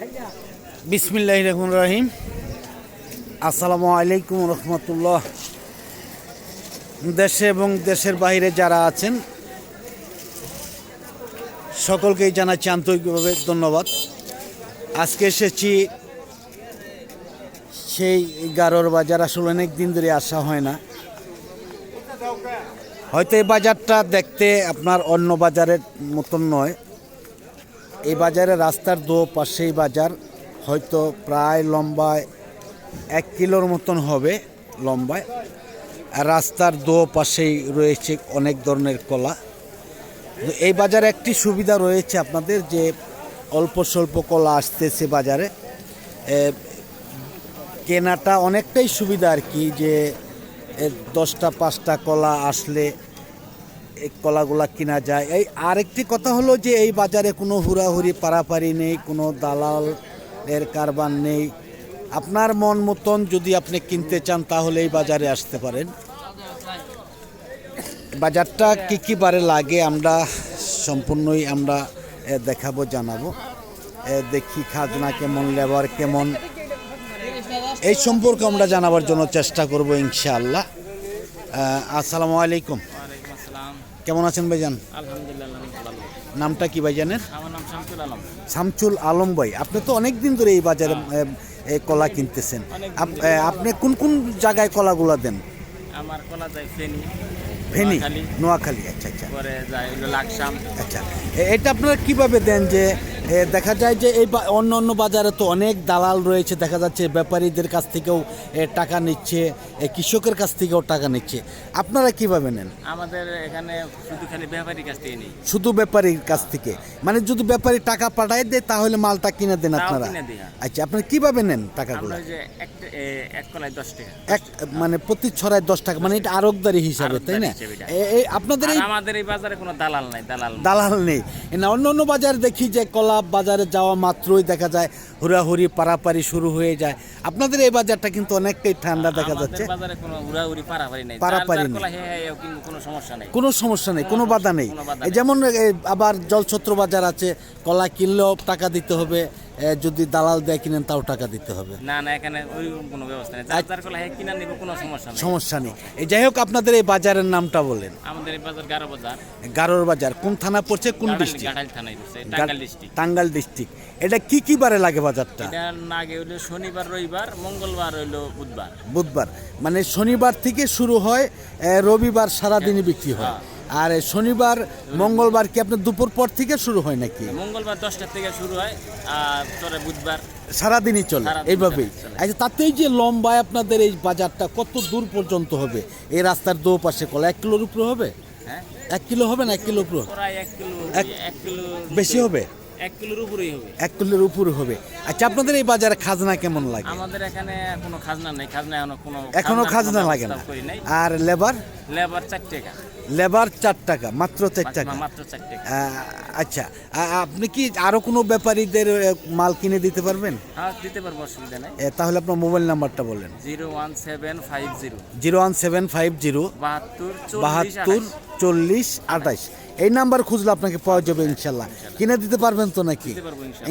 বিসমিল্লাহ রহমান রাহিম। আসসালামু আলাইকুম রহমতুল্লাহ। দেশে এবং দেশের বাইরে যারা আছেন, সকলকেই জানাচ্ছি আন্তরিকভাবে ধন্যবাদ। আজকে এসেছি সেই গারোর বাজার। আসলে অনেক দিন ধরে আসা হয় না। হয়তো এই বাজারটা দেখতে আপনার অন্য বাজারের মতন নয়। এই বাজারে রাস্তার দো পাশেই বাজার, হয়তো প্রায় লম্বায় এক কিলোর মতন হবে লম্বায়। আর রাস্তার দো পাশেই রয়েছে অনেক ধরনের কলা। তো এই বাজারে একটি সুবিধা রয়েছে আপনাদের যে অল্প স্বল্প কলা আসতেছে বাজারে। কেনাটা অনেকটাই সুবিধা আর কি, যে দশটা পাঁচটা কলা আসলে কলাগুলা কিনা যায়। এই আরেকটি কথা হলো যে, এই বাজারে কোনো হুড়াহুড়ি, পারাপারি নেই, কোনো দালাল এর কারবার নেই। আপনার মন মতন যদি আপনি কিনতে চান, তাহলে এই বাজারে আসতে পারেন। বাজারটা কি কি বারে লাগে, আমরা সম্পূর্ণই আমরা দেখাবো, জানাব। দেখি খাজনা কেমন, লেবার কেমন। এই সম্পর্কে আমরা জানাবার জন্য চেষ্টা করব, ইনশাআল্লাহ। আসসালামু আলাইকুম। কেমন আছেন ভাইজান? আলহামদুলিল্লাহ নামটা কি ভাইজানের? আমার নাম শামসুল আলম। শামচুল আলম ভাই আপনি তো অনেক দিন ধরে এই বাজারে এ, এ, কলা কিনতেছেন। আপ- এ, আপনি কোন কোন জায়গায় কলাগুলা দেন? আমার কলা যায় ফেনি ফেনি? নোয়াখালী। নোয়াখালী আচ্ছা আচ্ছা। পরে যায় হলো লাকসাম। আচ্ছা এ- এটা আপনারা কীভাবে দেন যে দেখা যায় যে এই অন্য অন্য বাজারে তো অনেক দালাল রয়েছে দেখা যাচ্ছে ব্যাপারীদের কাছ থেকেও টাকা নিচ্ছে কৃষকের কাছ থেকেও টাকা নিচ্ছে। আপনারা কীভাবে নেন? আমাদের এখানে শুধু খালি ব্যাপারী কাছ থেকে নেই। শুধু ব্যাপারীর কাছ থেকে? মানে যদি ব্যাপারী টাকা পাঠায় দেয় তাহলে মালটা কিনে দেন আপনারা? হ্যাঁ। আচ্ছা আপনারা কীভাবে নেন টাকাগুলো? এক কলায় দশ টাকা। এক মানে প্রতি ছড়ায় দশ টাকা মানে এটা আরকদারি হিসাবে তাই না? আপনাদের আমাদের এই বাজারে কোনো দালাল নাই দালাল দালাল নেই। না অন্য অন্য বাজার দেখি যে কলা বাজারে যাওয়া মাত্রই দেখা যায় হুড়াহুড়ি পারাপারি শুরু হয়ে যায়। আপনাদের এই বাজারটা কিন্তু অনেকটাই ঠান্ডা দেখা যাচ্ছে। কোনো পারাপারি নাই। সমস্যা নাই। কোনো বাধা নেই। যেমন আবার জলছত্র বাজার আছে কলা কিনলেও টাকা দিতে হবে। যদি দালাল দেয় কিনেন তাও টাকা দিতে হবে। না না এখানে ওই কোনো ব্যবস্থা নেই। যার যার কলা হে কিনা নিবে কোনো সমস্যা নেই। সমস্যা নেই। এই যাই হোক আপনাদের এই বাজারের নামটা বলেন। আমাদের এই বাজার গারো বাজার। গারোর বাজার। কোন থানা পড়ছে কোন ডিস্ট্রিক্ট? গাড়াইল থানায় পড়ছে টাঙ্গাইল ডিস্ট্রিক্ট। টাঙ্গাইল ডিস্ট্রিক্ট। এটা কি কি বারে লাগে বাজারটা? এটা আগে হইল শনিবার রবিবার মঙ্গলবার হইল বুধবার। বুধবার। মানে শনিবার থেকে শুরু হয় রবিবার সারাদিনই বিক্রি হয়। হ্যাঁ। আর শনিবার মঙ্গলবার কি আপনার দুপুর পর থেকে শুরু হয় নাকি? মঙ্গলবার দশটার থেকে শুরু হয় আর বুধবার সারাদিনই চলে এইভাবে এইভাবেই। আচ্ছা তাতেই যে লম্বায় আপনাদের এই বাজারটা কত দূর পর্যন্ত হবে? এই রাস্তার দো পাশে কলা এক কিলোর উপরে হবে? হ্যাঁ। এক কিলো হবে না এক কিলো উপরে এক কিলো বেশি হবে? এক কিলোর উপরেই হবে। এক কিলোর উপরে হবে। আচ্ছা আপনাদের এই বাজারে খাজনা কেমন লাগে? আমাদের এখানে কোনো খাজনা নেই খাজনা এখনও কোনো এখনও খাজনা লাগে না। আর লেবার? লেবার চার টাকা। লেবার চার টাকা মাত্র চার টাকা। মাত্র চার টাকা। আচ্ছা আপনি কি আরও কোনো ব্যাপারীদের মাল কিনে দিতে পারবেন? হ্যাঁ দিতে পারব অসুবিধা নাই। তাহলে আপনার মোবাইল নাম্বারটা বলেন। Zero one seven five zero. Zero one seven five zero বাহাত্তর বাহাত্তর চল্লিশ আঠাশ। এই নাম্বার খুঁজলে আপনাকে পাওয়া যাবে ইনশাল্লাহ। কিনে দিতে পারবেন তো নাকি?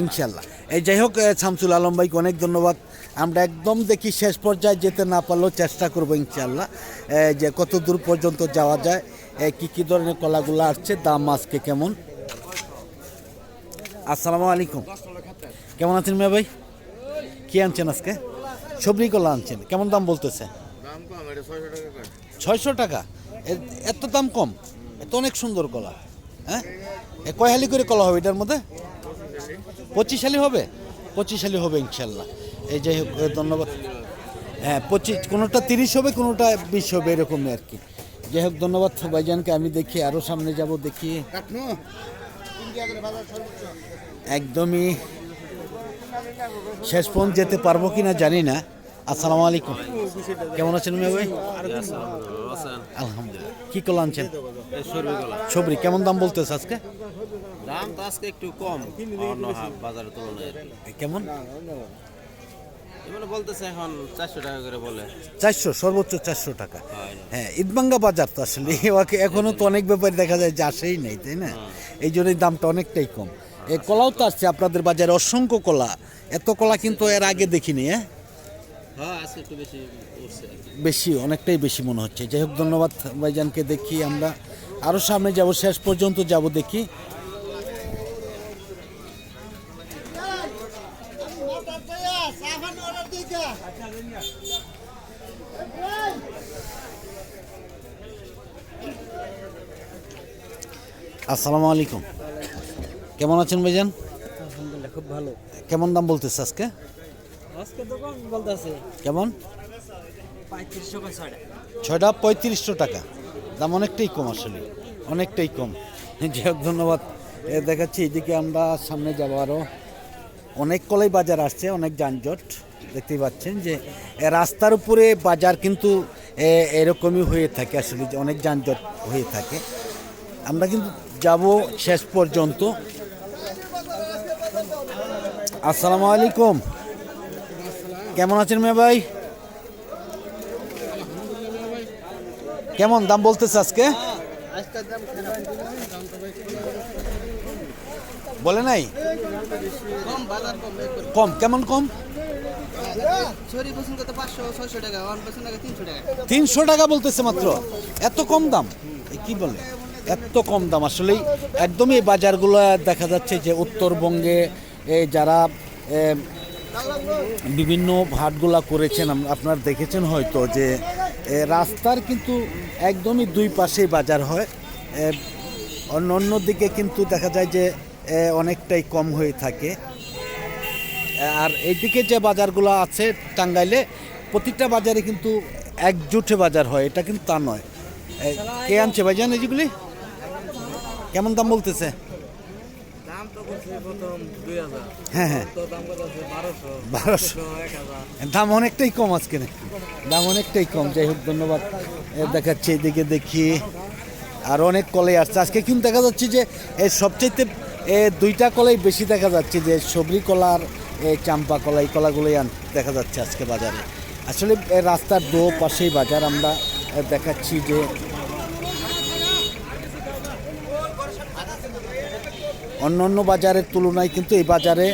ইনশাল্লাহ। এই যাই হোক শামসুল আলম ভাইকে অনেক ধন্যবাদ। আমরা একদম দেখি শেষ পর্যায়ে যেতে না পারলেও চেষ্টা করব ইনশাল্লাহ। যে কত দূর পর্যন্ত যাওয়া যায় কি কি ধরনের কলাগুলো আসছে দাম আজকে কেমন? আসসালামু আলাইকুম। কেমন আছেন মিয়া ভাই? কি আনছেন আজকে? সবরি কলা আনছেন। কেমন দাম বলতেছে? ছয়শো টাকা এত দাম কম? এত অনেক সুন্দর কলা হ্যাঁ? এ কয় হালি করে কলা হবে এটার মধ্যে? পঁচিশ হালি হবে? পঁচিশ হালি হবে ইনশাল্লাহ। এই যাই হোক ধন্যবাদ। হ্যাঁ পঁচিশ কোনোটা তিরিশ হবে কোনোটা বিশ হবে এরকমই আর কি। যাই হোক ধন্যবাদ ভাইজানকে আমি দেখি আরও সামনে যাব দেখি। একদমই শেষ পর্যন্ত যেতে পারব কি না জানি না। আসসালামু আলাইকুম। কেমন আছেন মিয়া ভাই? আলহামদুলিল্লাহ। কি কলা আনছেন? সবরি কেমন দাম বলতেছে আজকে? দাম তো আজকে একটু কম বাজারের তুলনায় কেমন? বলতেছে এখন চারশো টাকা করে বলে। চারশো সর্বোচ্চ চারশো টাকা। হ্যাঁ ঈদবাঙ্গা বাজার তো আসলে। এখনও তো অনেক ব্যাপারে দেখা যায় যে আসেই নেই তাই না? এই জন্যই দামটা অনেকটাই কম। এই কলাও তো আসছে আপনাদের বাজারে। অসংখ্য কলা। এত কলা কিন্তু এর আগে দেখিনি হ্যাঁ হ্যাঁ? বেশি কি। বেশি অনেকটাই বেশি মনে হচ্ছে। যাই হোক ধন্যবাদ ভাইজানকে দেখি আমরা। আরও সামনে যাব শেষ পর্যন্ত যাব দেখি। আসসালামু আলাইকুম। কেমন আছেন ভাইজান? আলহামদুলিল্লাহ খুব ভালো। কেমন দাম বলতেছে আজকে? আজকে দোকান বলতেছে। কেমন? ছয়টা। পঁয়ত্রিশশো টাকা। দাম অনেকটাই কম আসলে। অনেকটাই কম। যাই হোক ধন্যবাদ। এ দেখাচ্ছি এদিকে আমরা সামনে যাব আরও অনেক কলাই বাজার আসছে অনেক যানজট। দেখতেই পাচ্ছেন যে রাস্তার উপরে বাজার কিন্তু এরকমই হয়ে থাকে আসলে যে অনেক যানজট হয়ে থাকে। আমরা কিন্তু যাব শেষ পর্যন্ত। আসসালামু আলাইকুম। কেমন আছেন মেয়ে ভাই? কেমন দাম বলতেছে আজকে? বলে নাই? কম, কেমন কম? তিনশো টাকা বলতেছে মাত্র। এত কম দাম? কি বলে? এত কম দাম। আসলেই একদমই বাজারগুলো দেখা যাচ্ছে যে উত্তরবঙ্গে যারা বিভিন্ন হাটগুলা করেছেন আপনারা দেখেছেন হয়তো যে রাস্তার কিন্তু একদমই দুই পাশেই বাজার হয়। অন্য অন্য দিকে কিন্তু দেখা যায় যে অনেকটাই কম হয়ে থাকে। আর এইদিকে যে বাজারগুলো আছে টাঙ্গাইলে, প্রতিটা বাজারে কিন্তু একজুটে বাজার হয়, এটা কিন্তু তা নয়। কে আনছে ভাইজান এইগুলি কেমন দাম বলতেছে দাম তো করছে প্রথম দুই হাজার হ্যাঁ হ্যাঁ। দাম বারোশো। দাম অনেকটাই কম আজকে নাকি দাম অনেকটাই কম। যাই হোক ধন্যবাদ। দেখাচ্ছে এদিকে দেখি। আর অনেক কলাই আসছে। আজকে কিন্তু দেখা যাচ্ছে যে সবচেয়ে এ, দুইটা কলাই বেশি দেখা যাচ্ছে যে সবরি কলা আর এ, চাম্পা কলা এই কলাগুলোই দেখা যাচ্ছে আজকে বাজারে। আসলে রাস্তার দো পাশেই বাজার। আমরা দেখাচ্ছি যে অন্য অন্য বাজারের তুলনায় কিন্তু এই বাজারে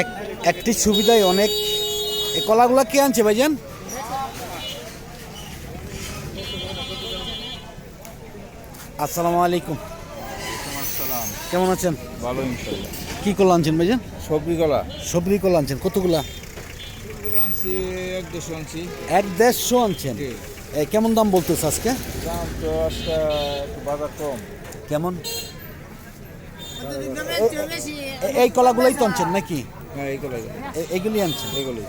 এক একটি সুবিধাই অনেক। এই কলাগুলা কে আনছে ভাইজান? আসসালামু আলাইকুম। কেমন আছেন? ভালো কি কলা আনছেন ভাইজান? সবজি কলা। সবরি কলা আনছেন কতগুলা? আনছি এক দেড়শো আনছি। এক দেড়শো আনছেন? কেমন দাম বলতেছে আজকে? দাম তো আজকে বাজার কম। কেমন? এই কলাগুলোই তো আনছেন নাকি? হ্যাঁ এই কলাই। এগুলি আনছেন? এগুলি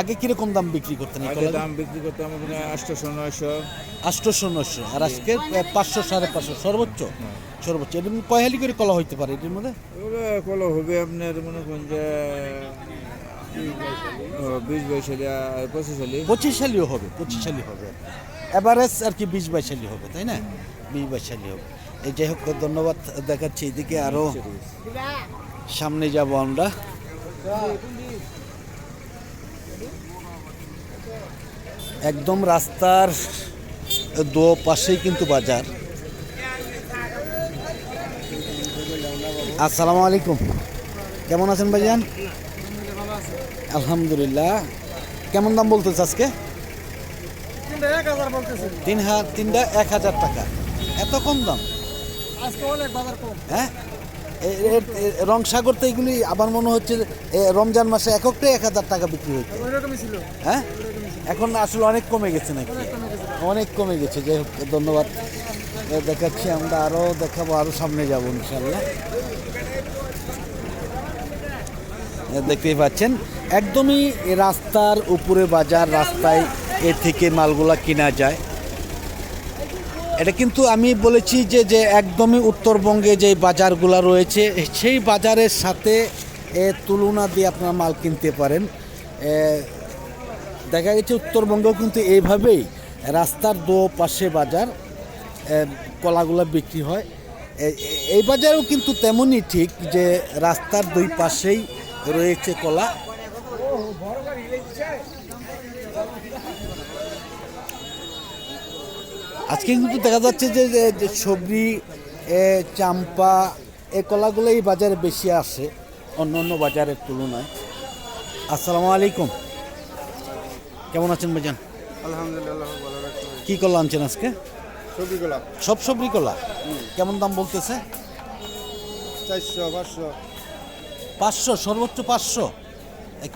আগে কীরকম দাম বিক্রি করতেন দাম বিক্রি করতাম আটশোশো নয়শো। আটশোশো নশো আর আজকে পাঁচশো সাড়ে পাঁচশো সর্বোচ্চ? সর্বোচ্চ। এর মধ্যে কয় হালি করে কলা হইতে পারে এটির মধ্যে? কলা হবে আপনার মনে করেন যে বিশ বাইশ হালি আর পঁচিশ সালিও হবে পঁচিশ সালি হবে। এভারেজ আর কি বিশ বাইশ সালি হবে তাই না? বিশ বাইশ সালি হবে। এই যাই হোক ধন্যবাদ দেখাচ্ছি এদিকে আরও সামনে যাব আমরা। একদম রাস্তার দো পাশেই কিন্তু বাজার। আসসালামু আলাইকুম। কেমন আছেন ভাইজান? আলহামদুলিল্লাহ। কেমন দাম বলতেছে আজকে? তিন হাজার তিনটা এক হাজার টাকা। এত কম দাম আজকে অনেক বাজার কম হ্যাঁ? এ- এ- এ- রং সাগর তো এগুলি আবার মনে হচ্ছে রমজান মাসে এককটাই এক হাজার টাকা বিক্রি ছিল। হ্যাঁ? এখন আসলে অনেক কমে গেছে নাকি? অনেক কমে গেছে। যাই হোক ধন্যবাদ। দেখাচ্ছি আমরা আরও দেখাবো আরও সামনে যাব ইনশাল্লাহ দেখতেই পাচ্ছেন একদমই রাস্তার উপরে বাজার রাস্তায় এ থেকে মালগুলা কিনা যায়। এটা কিন্তু আমি বলেছি যে যে একদমই উত্তরবঙ্গে যে বাজারগুলো রয়েছে সেই বাজারের সাথে এ, তুলনা দিয়ে আপনারা মাল কিনতে পারেন। দেখা গেছে উত্তরবঙ্গেও কিন্তু এইভাবেই রাস্তার দো পাশে বাজার কলাগুলো বিক্রি হয়। এই বাজারেও কিন্তু তেমনই ঠিক যে রাস্তার দুই পাশেই রয়েছে কলা। আজকে কিন্তু দেখা যাচ্ছে যে সবজি এ চাম্পা এ কলাগুলো এই বাজারে বেশি আসে অন্য অন্য বাজারের তুলনায়। আসসালামু আলাইকুম। কেমন আছেন ভাইজান? আলহামদুলিল্লাহ কি কলা আনছেন আজকে? ছবিগুলা সব সবজি কলা? কেমন দাম বলতেছে? চারশো পাঁচশো। পাঁচশো সর্বোচ্চ পাঁচশো?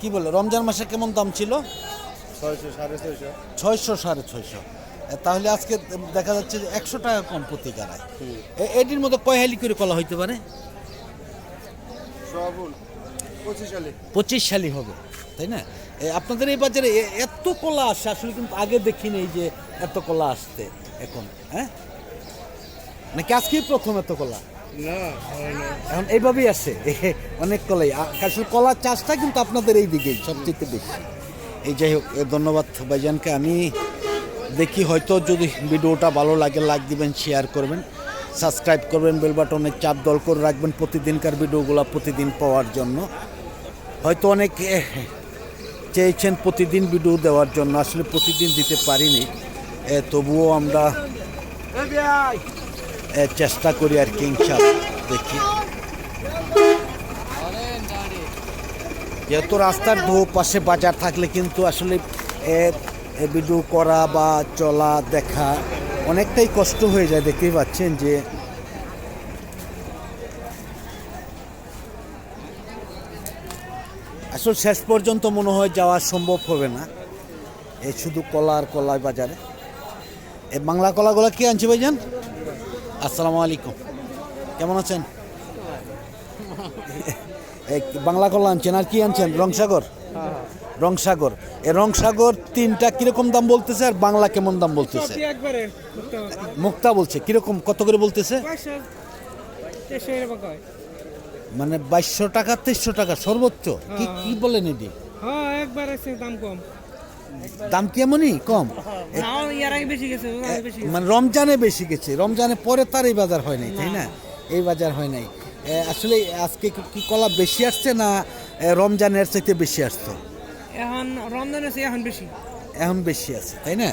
কি বলে রমজান মাসে কেমন দাম ছিল? ছয়শো সাড়ে ছয়শো। ছয়শো সাড়ে ছয়শো। তাহলে আজকে দেখা যাচ্ছে যে একশো টাকা কম প্রতি গাড়ায় এটির মধ্যে কয় হালি করে কলা হইতে পারে? পঁচিশ সালে হবে তাই না? আপনাদের এই বাজারে এত কলা আসে আসলে কিন্তু আগে দেখিনি এই যে এত কলা আসতে এখন হ্যাঁ? নাকি আজকেই প্রথম এত কলা? এখন এইভাবেই আসে অনেক কলাই। আসলে কলার চাষটা কিন্তু আপনাদের এই দিকেই সবচেয়ে বেশি। এই যাই হোক ধন্যবাদ ভাইজানকে। আমি দেখি হয়তো যদি ভিডিওটা ভালো লাগে লাইক দিবেন শেয়ার করবেন সাবস্ক্রাইব করবেন বেল বাটনে চাপ দল করে রাখবেন প্রতিদিনকার ভিডিওগুলো প্রতিদিন পাওয়ার জন্য। হয়তো অনেক চেয়েছেন প্রতিদিন ভিডিও দেওয়ার জন্য, আসলে প্রতিদিন দিতে পারিনি। তবুও আমরা চেষ্টা করি আর কি, ইনশাআল্লাহ, দেখি। যেহেতু রাস্তার দু পাশে বাজার থাকলে কিন্তু আসলে ভিডিও করা বা চলা দেখা অনেকটাই কষ্ট হয়ে যায় দেখতেই পাচ্ছেন যে আসলে শেষ পর্যন্ত মনে হয় যাওয়া সম্ভব হবে না। এই শুধু কলা আর কলাই বাজারে। এই বাংলা কলাগুলো কি আনছে ভাইজান? আসসালামু আলাইকুম। কেমন আছেন? এই বাংলা কলা আনছেন আর কি আনছেন? রংসাগর? রংসাগর। এই রংসাগর তিনটা কীরকম দাম বলতেছে আর বাংলা কেমন দাম বলতেছে? একবারে মুক্তা বলছে। কীরকম কত করে বলতেছে? হয় মানে বাইশশো টাকা তেইশশো টাকা সর্বোচ্চ? কি কি বলেন এটি? হ্যাঁ দাম কম। দাম কি এমনই? কম। মানে রমজানে বেশি গেছে। রমজানে পরে তার এই বাজার হয় নাই তাই না? এই বাজার হয় নাই। আসলে আজকে কি- কি কলা বেশি আসছে না রমজানের চাইতে বেশি আসতো এখন রমজান আছে এখন বেশি। এখন বেশি আছে তাই না?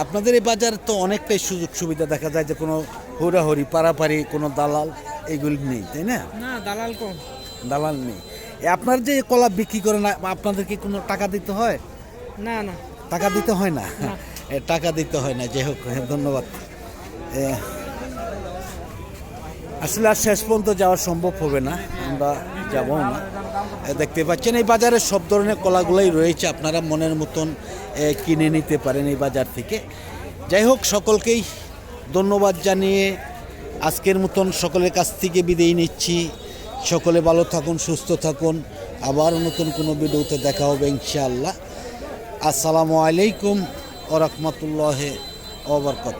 আপনাদের এই বাজার তো অনেকটাই সুযোগ সুবিধা দেখা যায় যে কোনো হুড়াহুড়ি পাড়াপাড়ি কোনো দালাল এইগুলি নেই তাই না? না দালাল কম। দালাল নেই। এ, আপনার যে কলা বিক্রি করেন আপনাদেরকে কোনো টাকা দিতে হয়? না না। টাকা দিতে হয় না? টাকা দিতে হয় না যাই হোক হ্যাঁ, ধন্যবাদ। আসলে আর শেষ পর্যন্ত যাওয়া সম্ভব হবে না। আমরা যাব না দেখতে পাচ্ছেন, এই বাজারে সব ধরনের কলাগুলাই রয়েছে, আপনারা মনের মতন কিনে নিতে পারেন এই বাজার থেকে। যাই হোক, সকলকেই ধন্যবাদ জানিয়ে আজকের মতন সকলের কাছ থেকে বিদেয় নিচ্ছি। সকলে ভালো থাকুন, সুস্থ থাকুন। আবার নতুন কোনো ভিডিওতে দেখা হবে, ইনশাআল্লাহ। আসসালামু আলাইকুম ও রহমতুল্লাহ ওবরকত